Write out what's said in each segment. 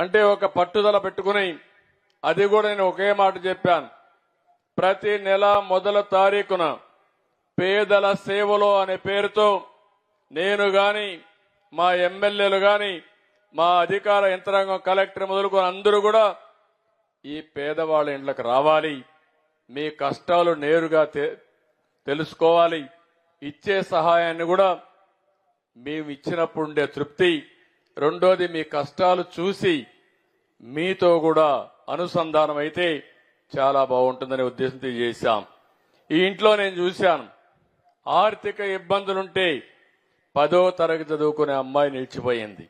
అంటే ఒక పట్టుదల పెట్టుకుని అది కూడా నేను ఒకే మాట చెప్పాను. ప్రతి నెల మొదల తారీఖున పేదల సేవలో అనే పేరుతో నేను గాని మా ఎమ్మెల్యేలు గాని మా అధికార యంత్రాంగం కలెక్టర్ మొదలుకొని అందరూ కూడా ఈ పేదవాళ్ళ ఇండ్లకు రావాలి. మీ కష్టాలు నేరుగా తె- తెలుసుకోవాలి. ఇచ్చే సహాయాన్ని కూడా మేము ఇచ్చినప్పుడు ఉండే తృప్తి. రెండోది మీ కష్టాలు చూసి మీతో కూడా అనుసంధానం అయితే చాలా బాగుంటుందనే ఉద్దేశంతో చేశాం. ఈ ఇంట్లో నేను చూశాను. ఆర్థిక ఇబ్బందులుంటే పదో తరగతి చదువుకునే అమ్మాయి నిలిచిపోయింది.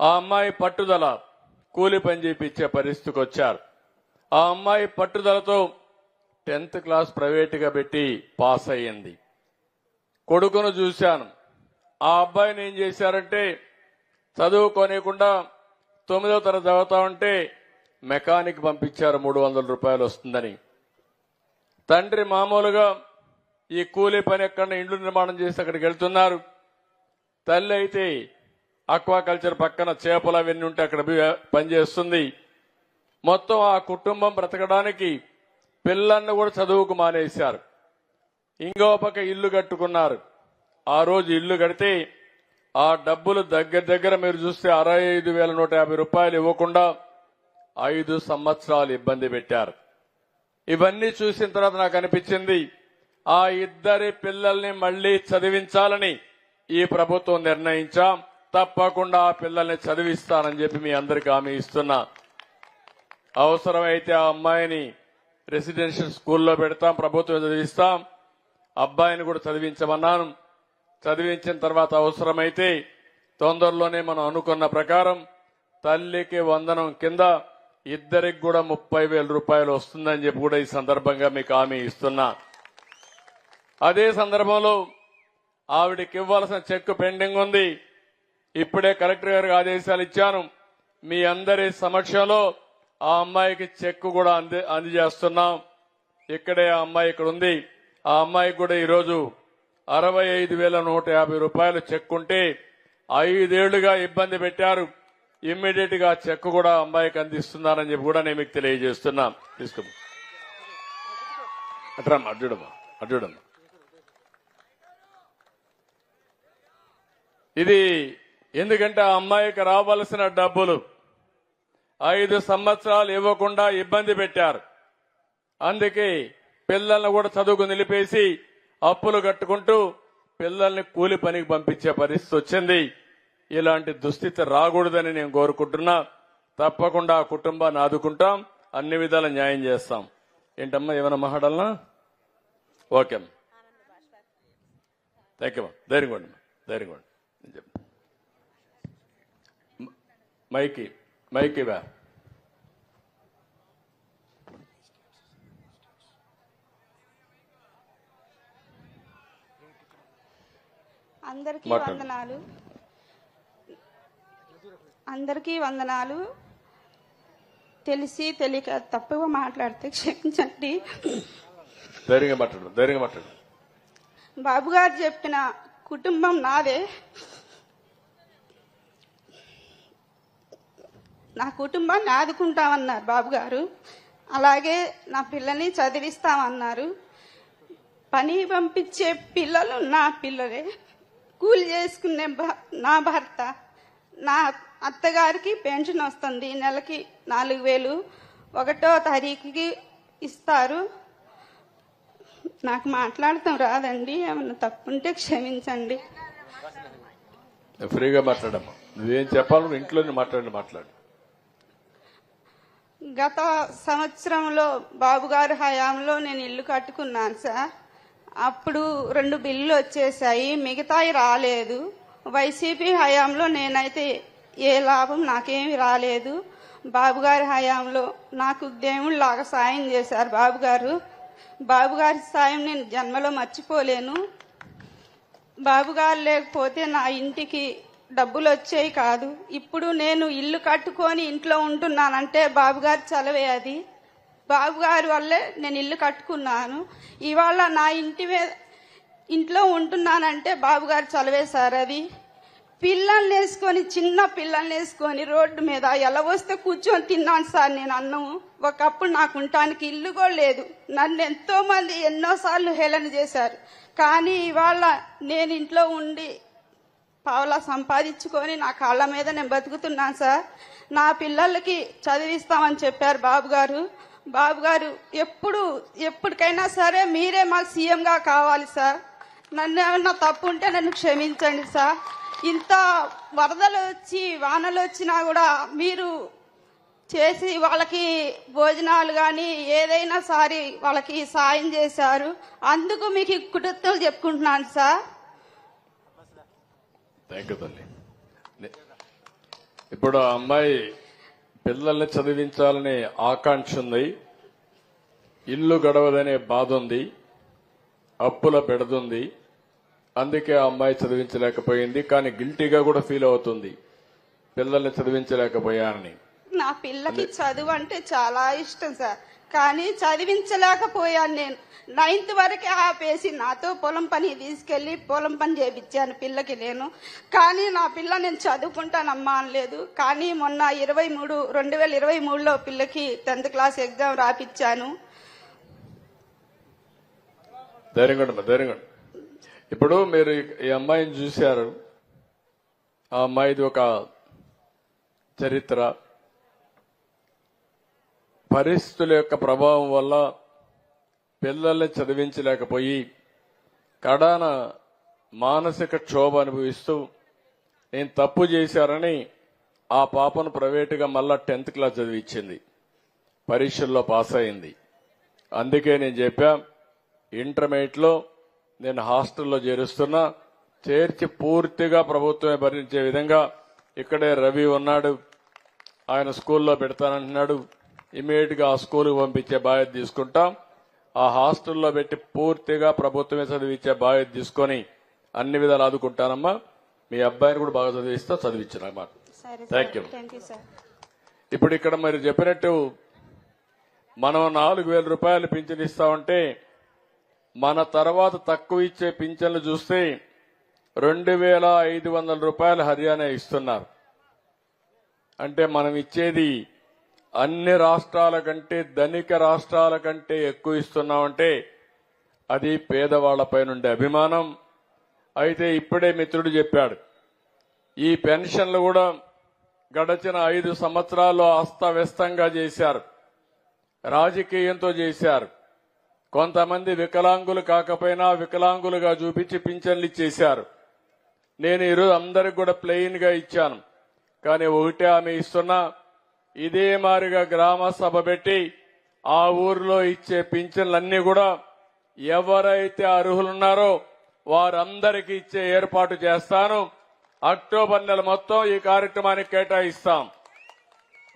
ఆ అమ్మాయి పట్టుదల కూలి పని చేపించే పరిస్థితికి వచ్చారు. ఆ అమ్మాయి పట్టుదలతో టెన్త్ క్లాస్ ప్రైవేటుగా పెట్టి పాస్ అయ్యింది. కొడుకును చూశాను. ఆ అబ్బాయిని ఏం చేశారంటే చదువుకోనికుండా తొమ్మిదో తరగతి చదువుతా ఉంటే మెకానిక్ పంపించారు మూడు వందల రూపాయలు వస్తుందని. తండ్రి మామూలుగా ఈ కూలీ పని ఎక్కడ ఇండ్లు నిర్మాణం చేసి అక్కడికి వెళ్తున్నారు. తల్లి అయితే అక్వాకల్చర్ పక్కన చేపలు అవన్నీ ఉంటే అక్కడ పనిచేస్తుంది మొత్తం ఆ కుటుంబం బ్రతకడానికి పిల్లల్ని కూడా చదువుకు మానేశారు. ఇంకో పక్క ఇల్లు కట్టుకున్నారు. ఆ రోజు ఇల్లు కడితే ఆ డబ్బులు దగ్గర దగ్గర మీరు చూస్తే అరవై ఐదు వేల నూట యాభై రూపాయలు ఇవ్వకుండా ఐదు సంవత్సరాలు ఇబ్బంది పెట్టారు. ఇవన్నీ చూసిన తర్వాత నాకు అనిపించింది ఆ ఇద్దరి పిల్లల్ని మళ్ళీ చదివించాలని ఈ ప్రభుత్వం నిర్ణయించాం. తప్పకుండా ఆ పిల్లల్ని చదివిస్తానని చెప్పి మీ అందరికీ హామీ ఇస్తున్నా. అవసరమైతే ఆ అమ్మాయిని రెసిడెన్షియల్ స్కూల్లో పెడతాం ప్రభుత్వం చదివిస్తాం. అబ్బాయిని కూడా చదివించమన్నాను. చదివించిన తర్వాత అవసరమైతే తొందరలోనే మనం అనుకున్న ప్రకారం తల్లికి వందనం కింద ఇద్దరికి కూడా ముప్పై వేల రూపాయలు వస్తుందని చెప్పి కూడా ఈ సందర్భంగా మీకు హామీ ఇస్తున్నా. అదే సందర్భంలో ఆవిడకి ఇవ్వాల్సిన చెక్ పెండింగ్ ఉంది. ఇప్పుడే కలెక్టర్ గారికి ఆదేశాలు ఇచ్చాను. మీ అందరి సమక్షంలో ఆ అమ్మాయికి చెక్ కూడా అంది అందజేస్తున్నాం ఇక్కడే ఆ అమ్మాయి ఇక్కడ ఉంది. ఆ అమ్మాయికి కూడా ఈరోజు అరవై ఐదు వేల నూట యాభై రూపాయలు చెక్ ఉంటే ఐదేళ్ళుగా ఇబ్బంది పెట్టారు. ఇమ్మీడియట్గా చెక్ కూడా అమ్మాయికి అందిస్తున్నారని చెప్పి కూడా నేను మీకు తెలియజేస్తున్నా. తీసుకో. అట్రమ్మా అడ్డుడమ్మా అడ్డుడమ్మా ఇది ఎందుకంటే ఆ అమ్మాయికి రావాల్సిన డబ్బులు ఐదు సంవత్సరాలు ఇవ్వకుండా ఇబ్బంది పెట్టారు. అందుకే పిల్లలను కూడా చదువుకు నిలిపేసి అప్పులు కట్టుకుంటూ పిల్లల్ని కూలి పనికి పంపించే పరిస్థితి వచ్చింది. ఇలాంటి దుస్థితి రాకూడదని నేను కోరుకుంటున్నా. తప్పకుండా ఆ కుటుంబాన్ని ఆదుకుంటాం. అన్ని విధాల న్యాయం చేస్తాం. ఏంటమ్మా ఏమైనా మాట్లాడాలనా? ఓకే అమ్మా. థ్యాంక్ యూ అమ్మా ధైర్యంగా ఉండి ధైర్యంగా మైకి మైకి బా అందరికీ. వందనాలు. అందరికీ వందనాలు. తెలిసి తెలియక తప్పుగా మాట్లాడితే క్షమించండి. ధైర్యంగా మాట్లాడు ధైర్యంగా మాట్లాడు. బాబు గారు చెప్పిన కుటుంబం నాదే. నా కుటుంబాన్ని ఆదుకుంటామన్నారు బాబు గారు. అలాగే నా పిల్లని చదివిస్తామన్నారు. పని పంపించే పిల్లలు నా పిల్లలే. కూలి చేసుకునే నా భర్త నా అత్తగారికి పెన్షన్ వస్తుంది. నెలకి నాలుగు వేలు ఒకటో తారీఖుకి ఇస్తారు. నాకు మాట్లాడటం రాదండి. ఏమన్నా తప్పుంటే క్షమించండి. ఫ్రీగా మాట్లాడమ్మా. నువ్వేం చెప్పాలో ఇంట్లోనే మాట్లాడి మాట్లాడు. గత సంవత్సరంలో బాబు గారి హయాంలో నేను ఇల్లు కట్టుకున్నాను సార్. అప్పుడు రెండు బిల్లులు వచ్చేసాయి. మిగతాయి రాలేదు. వైసీపీ హయాంలో నేనైతే ఏ లాభం నాకేమి రాలేదు. బాబుగారి హయాంలో నాకు దేవుళ్ళలాగా సాయం చేశారు బాబుగారు. బాబుగారి సాయం నేను జన్మలో మర్చిపోలేను. బాబుగారు లేకపోతే నా ఇంటికి డబ్బులు వచ్చేవి కాదు. ఇప్పుడు నేను ఇల్లు కట్టుకొని ఇంట్లో ఉంటున్నానంటే బాబుగారి చలవే అది. బాబు గారి వల్లే నేను ఇల్లు కట్టుకున్నాను. ఇవాళ నా ఇంటి మీద ఇంట్లో ఉంటున్నానంటే బాబు గారు సార్ అది. పిల్లల్ని వేసుకొని చిన్న పిల్లల్ని వేసుకొని రోడ్డు మీద ఎలా వస్తే కూర్చొని తిన్నాను సార్ నేను అన్నం. ఒకప్పుడు నాకు ఉండటానికి ఇల్లు కూడా లేదు. నన్ను ఎంతో మంది ఎన్నోసార్లు హేళన చేశారు. కానీ ఇవాళ నేను ఇంట్లో ఉండి పావులా సంపాదించుకొని నా కాళ్ళ మీద నేను బతుకుతున్నాను సార్. నా పిల్లలకి చదివిస్తామని చెప్పారు బాబు గారు బాబు గారు ఎప్పుడు ఎప్పటికైనా సరే మీరే మాకు సీఎంగా కావాలి సార్. నన్ను ఏమన్నా తప్పు ఉంటే నన్ను క్షమించండి సార్. ఇంత వరదలు వచ్చి వానలు వచ్చినా కూడా మీరు చేసి వాళ్ళకి భోజనాలు కానీ ఏదైనా సారి వాళ్ళకి సాయం చేశారు. అందుకు మీకు కృతజ్ఞతలు చెప్పుకుంటున్నాను సార్. ఇప్పుడు అమ్మాయి పిల్లల్ని చదివించాలనే ఆకాంక్ష ఉంది. ఇల్లు గడవదనే బాధ ఉంది. అప్పుల పెడుతుంది అందుకే ఆ అమ్మాయి చదివించలేకపోయింది. కానీ గిల్టీగా కూడా ఫీల్ అవుతుంది. పిల్లల్ని చదివించలేకపోయానని. నా పిల్లకి చదువు అంటే చాలా ఇష్టం సార్. కానీ చదివించలేకపోయాను నేను. నైన్త్ వరకే ఆపేసి నాతో పొలం పని తీసుకెళ్ళి పొలం పని చేపించాను పిల్లకి నేను. కానీ నా పిల్ల నేను చదువుకుంటానమ్మా అనలేదు. కానీ మొన్న ఇరవై మూడు రెండు వేల ఇరవై మూడులో పిల్లకి టెన్త్ క్లాస్ ఎగ్జామ్ రాపిచ్చాను. ధైర్యంగా ధైర్యంగా ఇప్పుడు మీరు ఈ- ఈ అమ్మాయిని చూశారు. ఆ అమ్మాయిది ఒక చరిత్ర. పరిస్థితుల యొక్క ప్రభావం వల్ల పిల్లల్ని చదివించలేకపోయి కడాన మానసిక క్షోభ అనుభవిస్తూ నేను తప్పు చేశారని ఆ పాపను ప్రైవేటుగా మళ్ళా టెన్త్ క్లాస్ చదివించింది. పరీక్షల్లో పాస్ అయింది. అందుకే నేను చెప్పా ఇంటర్మీడియట్లో నేను హాస్టల్లో చేరుస్తున్నా. చేర్చి పూర్తిగా ప్రభుత్వమే భరించే విధంగా ఇక్కడే రవి ఉన్నాడు. ఆయన స్కూల్లో పెడతానంటున్నాడు. ఇమీడియట్గా ఆ స్కూల్కి పంపించే బాధ్యత తీసుకుంటాం. ఆ హాస్టల్లో పెట్టి పూర్తిగా ప్రభుత్వమే చదివించే బాధ్యత తీసుకొని అన్ని విధాలు ఆదుకుంటానమ్మా. మీ అబ్బాయిని కూడా బాగా చదివిస్తా చదివించిన. Thank you sir. ఇప్పుడు ఇక్కడ మరి చెప్పినట్టు మనం నాలుగు వేల రూపాయలు పింఛన్ ఇస్తామంటే మన తర్వాత తక్కువ ఇచ్చే పింఛన్లు చూస్తే రెండు వేల ఐదు వందల రూపాయలు హర్యానా ఇస్తున్నారు. అంటే మనం ఇచ్చేది అన్ని రాష్ట్రాల కంటే ధనిక రాష్ట్రాల కంటే ఎక్కువ ఇస్తున్నామంటే అది పేదవాళ్ళపై నుండే అభిమానం. అయితే ఇప్పుడే మిత్రుడు చెప్పాడు ఈ పెన్షన్లు కూడా గడచిన ఐదు సంవత్సరాల్లో అస్తవ్యస్తంగా చేశారు. రాజకీయంతో చేశారు. కొంతమంది వికలాంగులు కాకపోయినా వికలాంగులుగా చూపించి పింఛన్లు ఇచ్చేశారు. నేను ఈరోజు అందరికి కూడా ప్లెయిన్గా ఇచ్చాను. కానీ ఒకటే ఆమె ఇస్తున్నా ఇదే మారిగా గ్రామ సభ పెట్టి ఆ ఊర్లో ఇచ్చే పింఛన్లన్నీ కూడా ఎవరైతే అర్హులున్నారో వారందరికీ ఇచ్చే ఏర్పాటు చేస్తాను. అక్టోబర్ నెల మొత్తం ఈ కార్యక్రమానికి కేటాయిస్తాం.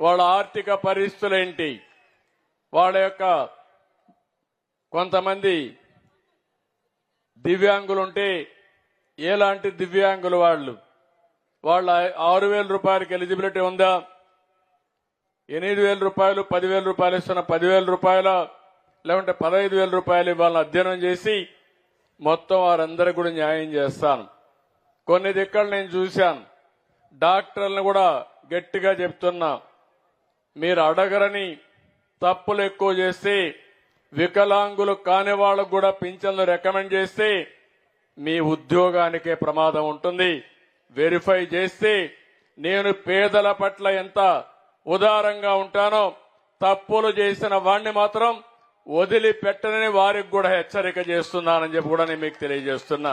వాళ్ళ ఆర్థిక పరిస్థితులు ఏంటి వాళ్ళ యొక్క కొంతమంది దివ్యాంగులుంటే ఎలాంటి దివ్యాంగులు వాళ్ళు? వాళ్ళ ఆరు వేల రూపాయలకి ఎలిజిబిలిటీ ఉందా? ఎనిమిది వేల రూపాయలు పదివేల రూపాయలు ఇస్తున్న పదివేల రూపాయల లేకుంటే పదహైదు వేల రూపాయలు ఇవ్వాలని అధ్యయనం చేసి మొత్తం వారందరికీ కూడా న్యాయం చేస్తాను. కొన్ని దిక్కలు నేను చూశాను. డాక్టర్లను కూడా గట్టిగా చెప్తున్నా మీరు అడగరని తప్పులు ఎక్కువ చేస్తే వికలాంగులు కాని వాళ్ళకు కూడా పింఛన్లు రికమెండ్ చేస్తే మీ ఉద్యోగానికే ప్రమాదం ఉంటుంది. వెరిఫై చేస్తే నేను పేదల పట్ల ఎంత ఉదారంగా ఉంటానో తప్పులు చేసిన వాణ్ణి మాత్రం వదిలిపెట్టనని వారికి కూడా హెచ్చరిక చేస్తున్నానని చెప్పి కూడా నేను మీకు తెలియజేస్తున్నా.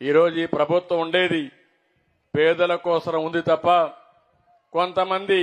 ఈరోజు ఈ ప్రభుత్వం ఉండేది పేదల కోసం ఉంది తప్ప కొంతమంది